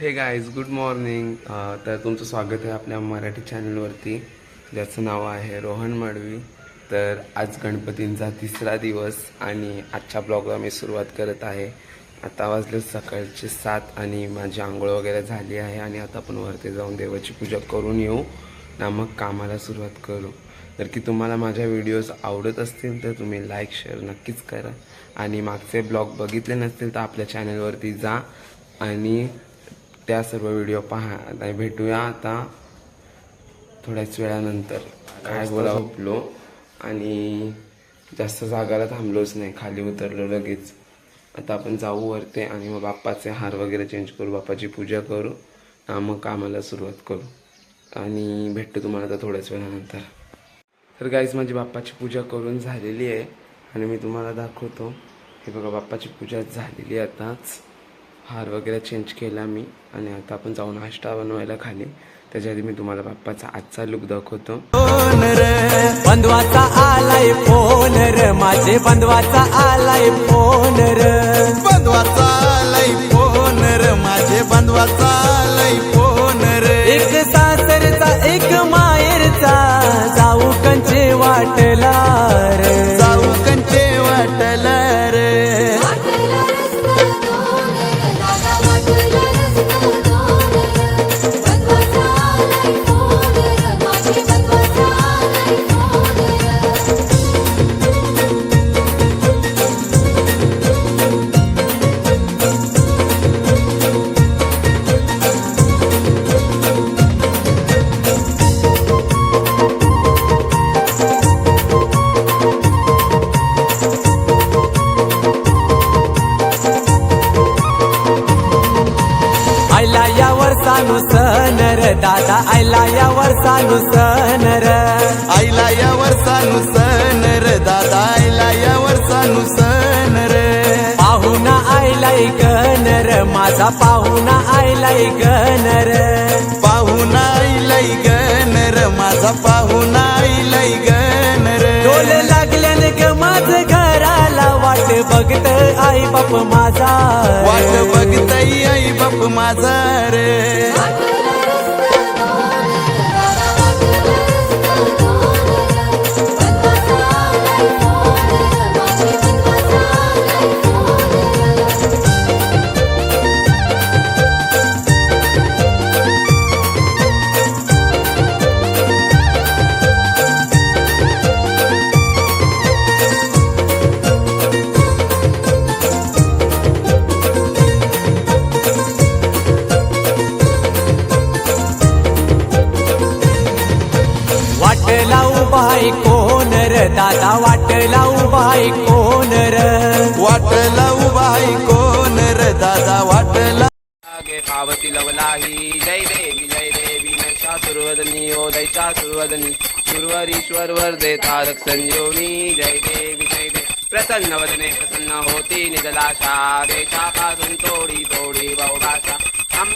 हे guys good morning तर तुमचं स्वागत आहे आपल्या मराठी चॅनलवरती ज्याचं नाव आहे रोहन मडवी. तर आज गणपतींचा तिसरा दिवस आणि आजच्या ब्लॉगला मी सुरुवात करत आहे. आता वाजले सकाळचे सात आणि माझी आंघोळ वगैरे झाली आहे आणि आता आपण वरती जाऊन देवाची पूजा करून येऊ. ना मग कामाला सुरुवात करू. तर की तुम्हाला माझ्या व्हिडिओज आवडत असतील तर तुम्ही लाईक शेअर नक्कीच करा. आणि मागचे ब्लॉग बघितले नसतील तर आपल्या चॅनलवरती जा. आणि त्या सर्व व्हिडिओ पहा आता भेटूया आता. थोड्याच वेळानंतर. काय बोला झोपलो. आणि जास्त जागाला थांबलोच नाही खाली उतरलो लगेच. आता आपण जाऊ वरते आणि मग बाप्पाचे हार वगैरे चेंज करू बाप्पाची पूजा करू आणि मग कामाला सुरुवात करू. आणि भेटतो तुम्हाला आता थोड्याच वेळानंतर. तर गाईज माझी बाप्पाची पूजा करून झालेली आहे. आणि मी तुम्हाला दाखवतो. हे बघा बाप्पाची पूजा झालेली आहे आताच. हार वगैरे चेंज केला मी आणि आता आपण जाऊन नाश्ता बनवायला खाली. त्याच्या आधी मी तुम्हाला बाप्पाचा आजचा लुक दाखवतो. बंधवाचा आलाय फोन र माझे बंधवाचा आलाय फोन र. बंधवाचा लय फोन र माझे बंधवाचा लय फोन सण रे. पाहुणा आयलाय गण र. माझा पाहुणा आयलाय गण र. पाहुणा आईलय गण र. माझा पाहुणा आईलय गण रे. डोल लागल्याने ग माझ घराला. वाट बघत आई बाप माझा वाट बघताई आई बाप माझा रे. वाटला उभाय कोण र दादा कोण र वाटला उभाई कोण र दादा वाटला गे पावती लवलाही जय देवी जय देवी नैषा सुरवदनी ओ दैषा सुरवदनी गुरुवरीश्वर वरदे तारक संजीवनी जय देवी जय देवी. प्रसन्न वदने प्रसन्न होती निजलाशा देशापासून तोडी तोडी बहुभाषा.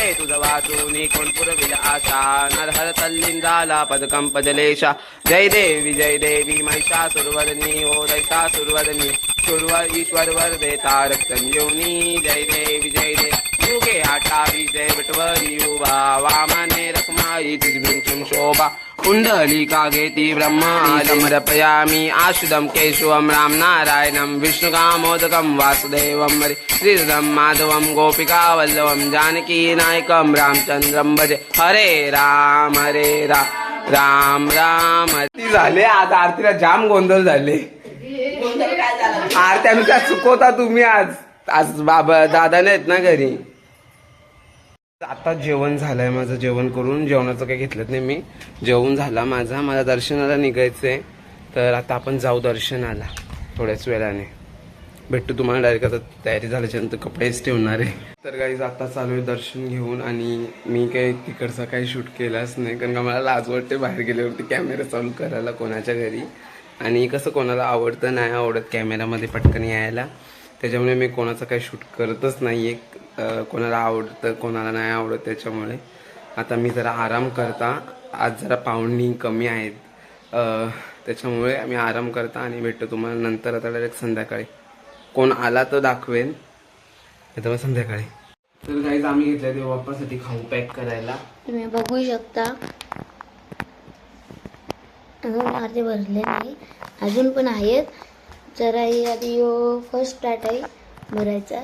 आंबे तुझ वाचूनी कोण पुरविला आशा? नरहर तल्लिंदाला पदकं पजलेशा जय देवी जय देवी महिषा सुरवदनी ओ दैषा सुरवदनी सुरव ईश्वर वरदे तारक संजीवनी. जय देवी जय देवी. युगे आठावी जय विठवरी उभा वामने रखमाई तिजभिंचुम शोभा। कुंडलिका घेती ब्रह्मा समर्पयामि आशुदं केशवं राम नारायणं विष्णुकामोदकं वासुदेवं हरि। श्रीधं माधवं गोपिका वल्लभं जानकी नायकं रामचंद्रं भजे। हरे राम हरे राम राम राम आरती झाले आज आरतीला जाम गोंधळ झाले। आरत्या नुसत्या चुकवता तुम्ही आज। आज बाबा दादा नाहीत ना घरी? आता जेवण झालंय माझं जेवण करून जेवणाचं काही घेतलं नाही मी. जेवण झाला माझा मला दर्शनाला निघायचंय. तर आता आपण जाऊ दर्शनाला थोड्याच वेळाने. भेटतो तुम्हाला डायरेक्ट आता तयारी झाल्याच्यानंतर कपडेच ठेवणार आहे. तर काही आता चालू आहे दर्शन घेऊन आणि मी काही तिकडचा काही शूट केलाच नाही कारण का मला लाज वाटते बाहेर गेल्यावरती कॅमेरा चालू करायला कोणाच्या घरी. आणि कसं कोणाला आवडतं नाही आवडत कॅमेरामध्ये पटकन यायला. त्याच्यामुळे मी कोणाचं काही शूट करतच नाही आहे कोणाला आवडतं कोणाला नाही आवडत त्याच्यामुळे. आता मी जरा आराम करता आज जरा पाहुणी कमी आहेत. त्याच्यामुळे मी आराम करता आणि भेटतो तुम्हाला नंतर आता डायरेक्ट संध्याकाळी. कोण आला तर दाखवेन. नाही मग संध्याकाळी. तर काहीच आम्ही घेतलं ते बाप्पासाठी खाऊ पॅक करायला. तुम्ही बघू शकता. अजून अर्धे भरले नाही. अजून पण आहेत. जरा आधी फर्स्ट स्टार्ट आहे. भरायचा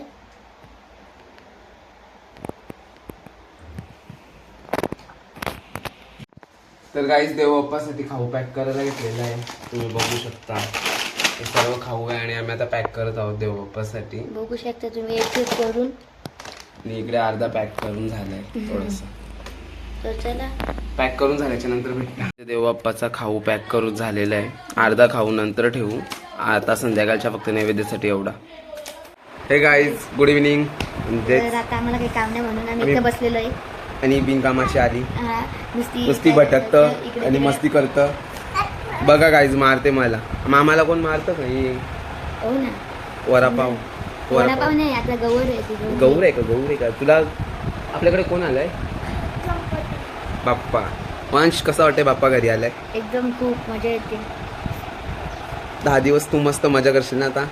तर काहीच देव बाप्पासाठी खाऊ पॅक करायला घेतलेला आहे. तुम्ही बघू शकता. हे सर्व खाऊ आहे आणि आम्ही आता पॅक करत आहोत देव बाप्पासाठी. बघू शकता तुम्ही एक एक करून. आणि इकडे अर्धा पॅक करून झालाय थोडस. तर चला. पॅक करून झाल्याच्यानंतर भेटणार देवबाप्पाचा खाऊ पॅक करून झालेला आहे. अर्धा खाऊ नंतर ठेवू. आता संध्याकाळच्या फक्त नैवेद्यासाठी एवढा. हे गाईज गुड इव्हिनिंग म्हणजे आता आम्हाला काही काम नाही म्हणून आम्ही- इथं बसलेलो आहे. आणि बिनकामाची आली. नुसती भटकत आणि मस्ती करत. बघा गाईज मारते मला. मामाला कोण मारतं का? हे वरापाव वरापाव नाही आता गौर आहे गौर. आहे का? गौर आहे का? तुला आपल्याकडे कोण आलाय? बाप्पा. वंश कसा वाटते बाप्पा घरी आलाय? एकदम खूप मजा येते. दहा दिवस तू मस्त मजा करशील ना आता.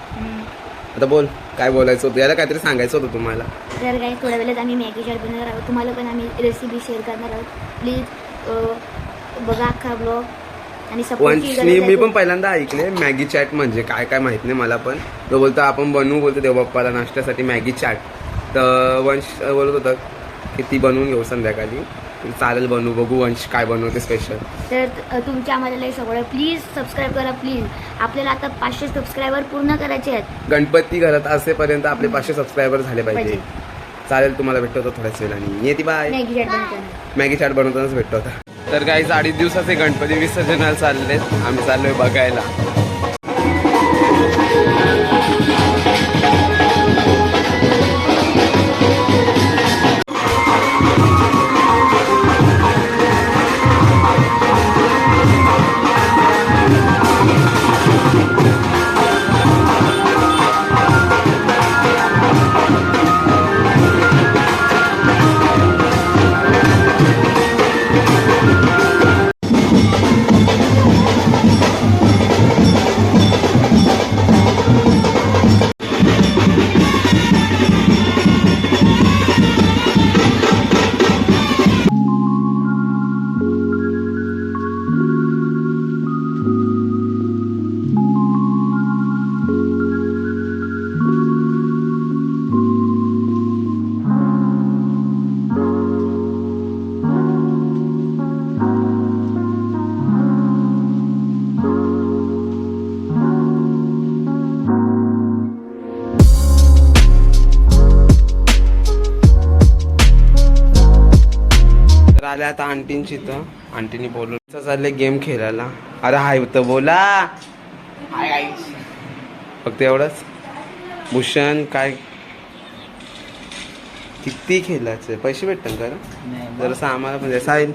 आता बोल काय बोलायचं होतं? याला काहीतरी सांगायचं होतं तुम्हाला. तर काही थोड्या वेळात आम्ही मॅगी चाट बनवणार आहोत. तुम्हाला पण आम्ही रेसिपी शेअर करणार आहोत. प्लीज बघा अख्खा ब्लॉग आणि वंशनी मी पण पहिल्यांदा ऐकले मॅगी चॅट म्हणजे काय काय माहीत नाही मला पण. तो बोलतो आपण बनवू बोलतो देवबाप्पाला नाश्त्यासाठी मॅगी चॅट तर वंश बोलत होता की ती बनवून घेऊ संध्याकाळी. चालेल बनवू बघू वंश काय बनवते स्पेशल तर तुमच्या आम्हाला लई सगळं. प्लीज सबस्क्राईब करा प्लीज आपल्याला आता पाचशे सबस्क्रायबर पूर्ण करायचे आहेत. गणपती घरात असेपर्यंत आपले पाचशे सबस्क्रायबर झाले पाहिजे. चालेल तुम्हाला भेटतो होतो थोड्याच वेळाने. येते बाय मॅगी चाट बनवताना मॅगी चाट बनवतानाच भेटतो होता तर काही अडीच दिवसाचे गणपती विसर्जनाला चाललेत. आम्ही चाललोय बघायला. आल्या आता आंटींची तर. आंटीनी बोलून चालले गेम खेळायला. अरे हाय तर बोला. हाय. फक्त एवढंच. भूषण काय? किती खेळायचं पैसे भेटतात का? जरासं आम्हाला पण द्या साहिल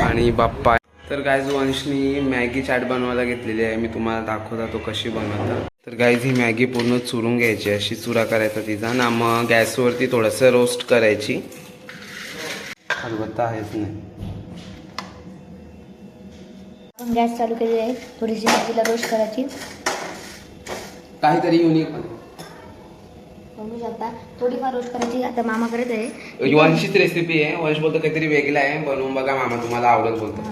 आणि बाप्पा. तर गायज वंशनी मॅगी चाट बनवायला घेतलेली आहे. मी तुम्हाला दाखवता तो कशी बनवता तर गायज ही मॅगी पूर्ण चुरून घ्यायची अशी चुरा करायचा तिचा. ना मग गॅसवरती थोडंसं रोस्ट करायची. खलबत्ता आहेच नाही. गॅस चालू केली आहे. थोडीशी मॅगीला रोस्ट करायची. काहीतरी युनिक बघू शकता. थोडीफार रोस्ट करायची. आता मामा करत आहे. वंशीच रेसिपी आहे. वंश बोलतो काहीतरी वेगळं आहे. बनवून बघा मामा तुम्हाला आवडत बोलतो.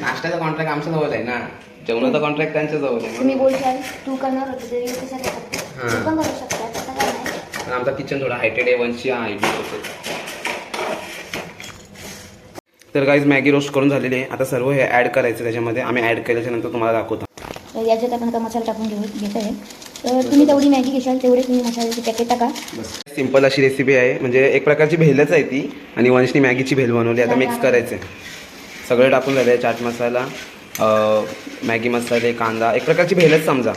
नाश्त्याचा कॉन्ट्रॅक्ट आमच्या जवळ आहे ना. जेवणाचा कॉन्ट्रॅक्ट त्यांच्या जवळ आहे तुम्ही बोलशाल तू करणार होते ते कशाला करते. तू पण करू शकता तसं काय नाही. पण आमचा किचन थोडा हायटेड आहे हा हायटेड होतो तर काहीच मॅगी रोस्ट करून झालेली आहे. आता सर्व हे ॲड करायचं त्याच्यामध्ये आम्ही ॲड केल्याच्यानंतर तुम्हाला दाखवतो. तर याच्यात आपण आता मसाला टाकून घेऊ घेत आहे तर तुम्ही तेवढी मॅगी घेशाल तेवढे तुम्ही मसाल्याचे पॅकेट टाका. सिंपल अशी रेसिपी आहे. म्हणजे एक प्रकारची भेलच आहे ती आणि वंशनी मॅगीची भेल बनवली. आता मिक्स करायचं आहे सगळं टाकून झालं आहे चाट मसाला मॅगी मसाले कांदा एक प्रकारची भेलच समजा.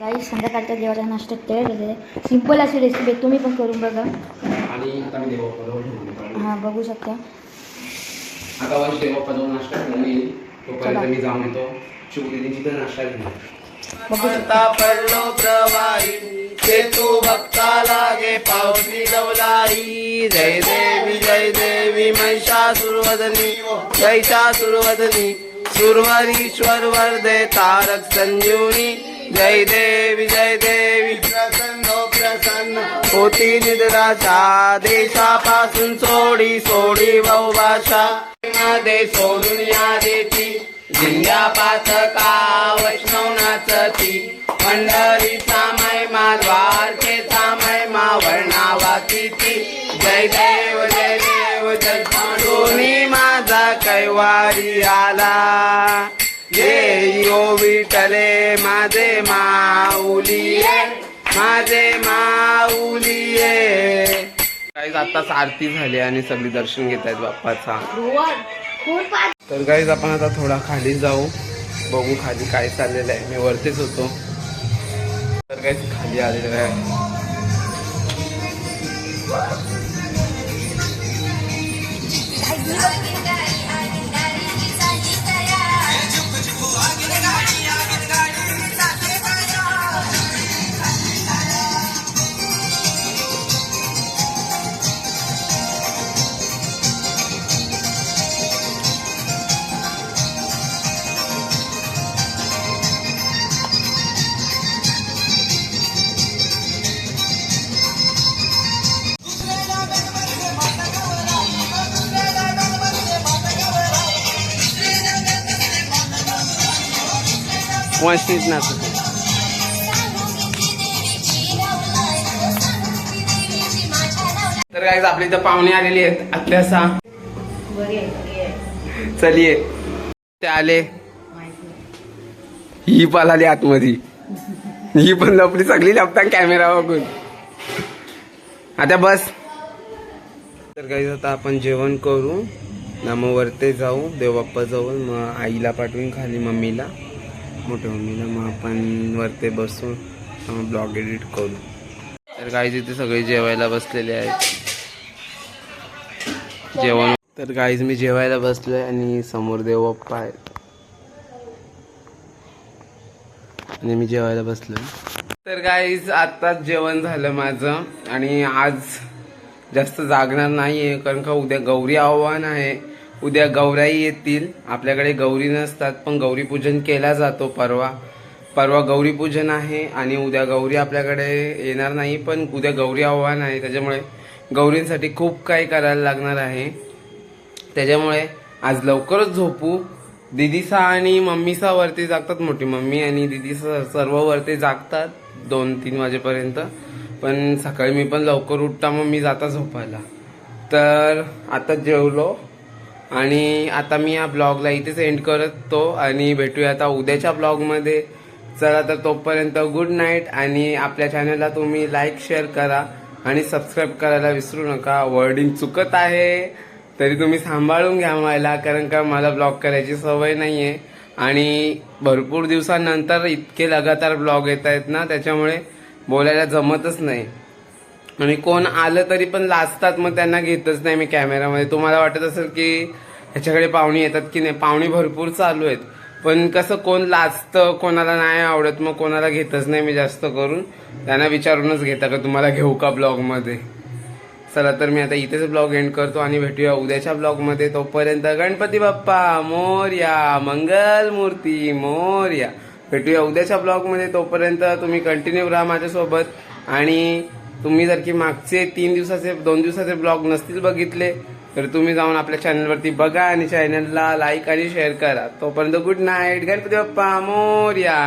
काही संध्याकाळच्या जेवायला नाश्ता तयार झालेला आहे. सिंपल अशी रेसिपी आहे. तुम्ही पण करून बघा. आणि हां बघू शकता. आता वंश देवबाप्पाजवळ नाश्ता घेऊन येईल तोपर्यंत मी जाऊन येतो. शिवदिदीची तर नाश्ता घेऊन बघू शकता. आता पडलो प्रवाही. ते तू भक्ता लागे पावती लवलाई जय देवी जय देवी महिषासुरवदनी. महिषासुरवदनी सुरवरीश्वर वरदे तारक संजीवनी. जय देवी जय देवी प्रसन्न प्रसन्न. होती निद्राचा देशापासून सोडी सोडी बहुभाषा. मध्ये सोडून या देती जिल्ह्या पाचका वैष्णव नाचती पंढरीचा वर्णावा किती जय देव जय देव जय माझा कैवारी आला. ये यो विटले माझे माऊली माझे माऊली गाईज आताच आरती झाली आणि सगळी दर्शन घेत आहेत बाप्पाचा. तर गाईज आपण आता थोडा खाली जाऊ. बघू खाली काय चाललेलं आहे. मी वरतीच होतो. तर काहीच खाली आलेलं आहे. I do. वंशीत नाचत तर काय आपली इथं पाहुणे आलेली आहेत. अत्यासा चलिये. ते आले. ही पण आली आतमध्ये. ही पण लपली सगळी लपता कॅमेरा बघून आता बस. तर काही आता आपण जेवण करू. ना मग वरते जाऊ. देवबाप्पा जाऊन मग आईला पाठवून खाली मम्मीला. मोठ्या मम्मीला. मग आपण वरते बसून ब्लॉग एडिट करू. तर गाईज इथे सगळे जेवायला बसलेले आहेत. जेवण तर गाईज मी जेवायला बसलोय आणि समोर देवबाप्पा आहेत. आणि मी जेवायला बसलोय. तर गाईज आत्ताच जेवण झालं माझं आणि आज जास्त जागणार नाहीये कारण का उद्या गौरी आव्हान आहे. उद्या गौराई येतील. आपल्याकडे गौरी नसतात पण गौरी पूजन केला जातो परवा. परवा गौरी पूजन आहे आणि उद्या गौरी आपल्याकडे येणार नाही पण उद्या गौरी आव्हान आहे. त्याच्यामुळे गौरींसाठी खूप काही करायला लागणार आहे. त्याच्यामुळे आज लवकरच झोपू. दिदीसा आणि मम्मीसा वरती जागतात मोठी मम्मी आणि दिदीसा सर्व वरती जागतात दोन तीन वाजेपर्यंत. पण सकाळी मी पण लवकर उठता मग मी जाता झोपायला. तर आता जेवलो. आणि आता मी या ब्लॉगला इथेच एंड करतो आणि भेटूया आता उद्याच्या ब्लॉगमध्ये. चला तर तोपर्यंत गुड नाईट आणि आपल्या चॅनलला तुम्ही लाईक शेअर करा आणि सबस्क्राईब करायला विसरू नका. वर्डिंग चुकत आहे. तरी तुम्ही सांभाळून घ्या मला कारण का मला ब्लॉग करायची सवय नाही आहे आणि भरपूर दिवसानंतर इतके लगातार ब्लॉग येत आहेत ना त्याच्यामुळे बोलायला जमतच नाही. आणि कोण आलं तरी पण लाजतात मग त्यांना घेतच नाही मी कॅमेरामध्ये. तुम्हाला वाटत असेल की ह्याच्याकडे पाहुणी येतात की नाही? पाहुणी भरपूर चालू आहेत. पण कसं कोण लाजतं कोणाला नाही आवडत मग कोणाला घेतच नाही मी जास्त करून. त्यांना विचारूनच घेता का तुम्हाला घेऊ का ब्लॉगमध्ये? चला तर मी आता इथेच ब्लॉग एंड करतो आणि भेटूया उद्याच्या ब्लॉगमध्ये. तोपर्यंत गणपती बाप्पा मोर्या मंगल मूर्ती मोर्या. भेटूया उद्याच्या ब्लॉगमध्ये. तोपर्यंत तुम्ही कंटिन्यू राहा माझ्यासोबत. आणि तुम्ही जर की मागचे तीन दिवसाचे दोन दिवसाचे ब्लॉग नसतील बघितले तर तुम्ही जाऊन आपल्या चॅनलवरती बघा आणि चॅनलला लाईक आणि शेअर करा. तोपर्यंत गुड नाईट गणपती बाप्पा मोर्या.